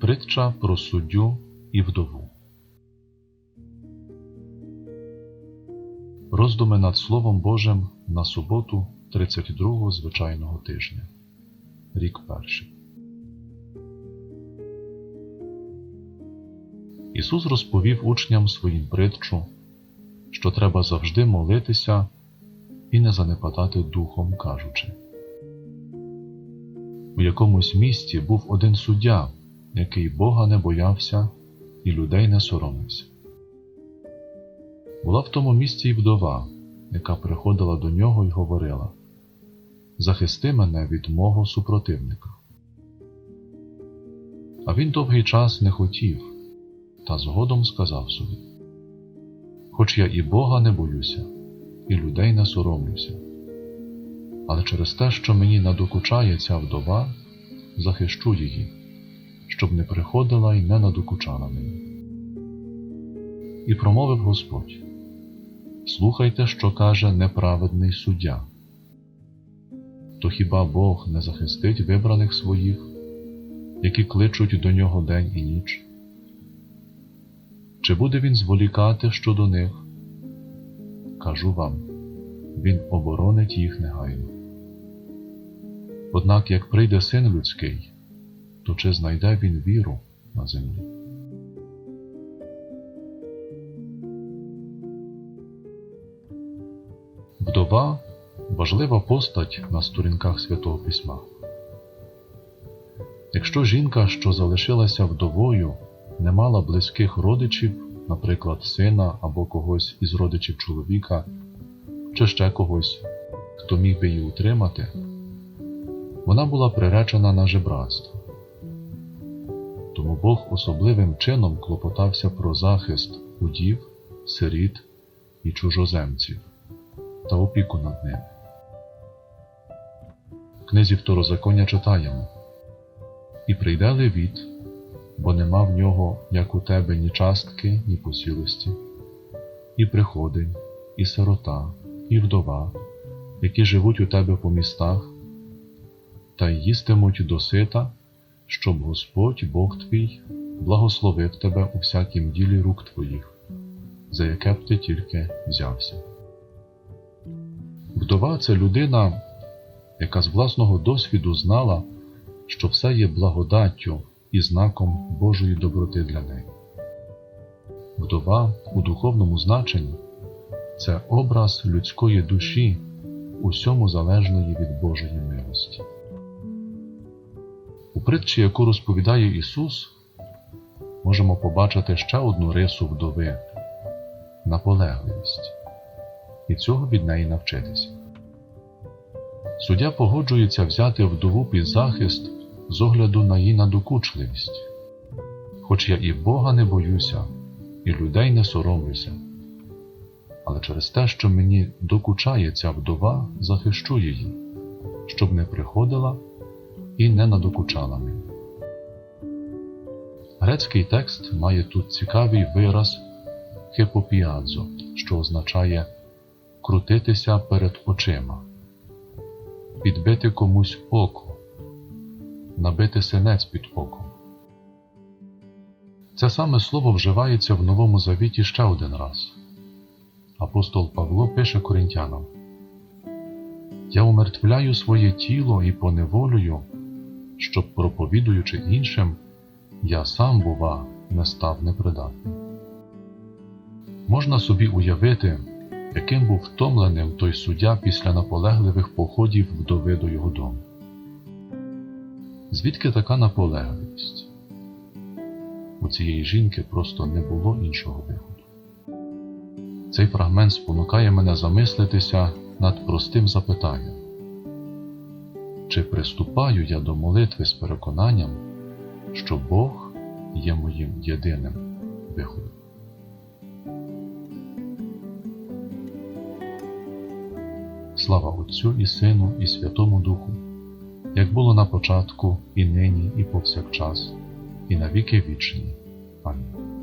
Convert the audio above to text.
Притча про суддю і вдову. Роздуми над Словом Божим на суботу 32-го звичайного тижня. Рік перший. Ісус розповів учням своїм притчу, що треба завжди молитися і не занепадати духом, кажучи. У якомусь місті був один суддя, який Бога не боявся і людей не соромився. Була в тому місці й вдова, яка приходила до нього й говорила Захисти мене від мого супротивника. А він довгий час не хотів, та згодом сказав собі Хоч я і Бога не боюся, і людей не соромлюся, але через те, що мені надокучає ця вдова, захищу її, щоб не приходила і не надокучала мені. І промовив Господь Слухайте, що каже неправедний суддя. То хіба Бог не захистить вибраних своїх, які кличуть до нього день і ніч? Чи буде він зволікати щодо них? Кажу вам, він оборонить їх негайно. Однак як прийде син людський, то чи знайде він віру на землі? Вдова важлива постать на сторінках Святого Письма. Якщо жінка, що залишилася вдовою, не мала близьких родичів, наприклад, сина або когось із родичів чоловіка, чи ще когось, хто міг би її утримати, вона була приречена на жебратство. Тому Бог особливим чином клопотався про захист удів, сиріт і чужоземців та опіку над ними. В книзі Второзаконня читаємо І прийде Левіт, бо нема в нього, як у тебе, ні частки, ні посілості, і приходень, і сирота, і вдова, які живуть у тебе по містах, та їстимуть досита, щоб Господь Бог твій благословив тебе у всякім ділі рук твоїх, за яке б ти тільки взявся. Вдова це людина, яка з власного досвіду знала, що все є благодаттю і знаком Божої доброти для неї. Вдова у духовному значенні це образ людської душі, усьому залежної від Божої милості. Притчі, яку розповідає Ісус, можемо побачити ще одну рису вдови наполегливість, і цього від неї навчитися. Суддя погоджується взяти вдову під захист з огляду на її надокучливість. Хоч я і Бога не боюся, і людей не соромлюся, але через те, що мені докучає ця вдова, захищу її, щоб не приходила і не надокучала мені. Грецький текст має тут цікавий вираз хипопіадзо, що означає крутитися перед очима, підбити комусь око, набити синець під оком. Це саме слово вживається в Новому Завіті ще один раз. Апостол Павло пише коринтянам Я умертвляю своє тіло і поневолюю, щоб, проповідуючи іншим, я сам, бува, не став непридатним. Можна собі уявити, яким був втомленим той суддя після наполегливих походів вдови до його дому. Звідки така наполегливість? У цієї жінки просто не було іншого виходу. Цей фрагмент спонукає мене замислитися над простим запитанням: чи приступаю я до молитви з переконанням, що Бог є моїм єдиним виходом? Слава Отцю і Сину, і Святому Духу, як було на початку, і нині, і повсякчас, і на віки вічні. Амінь.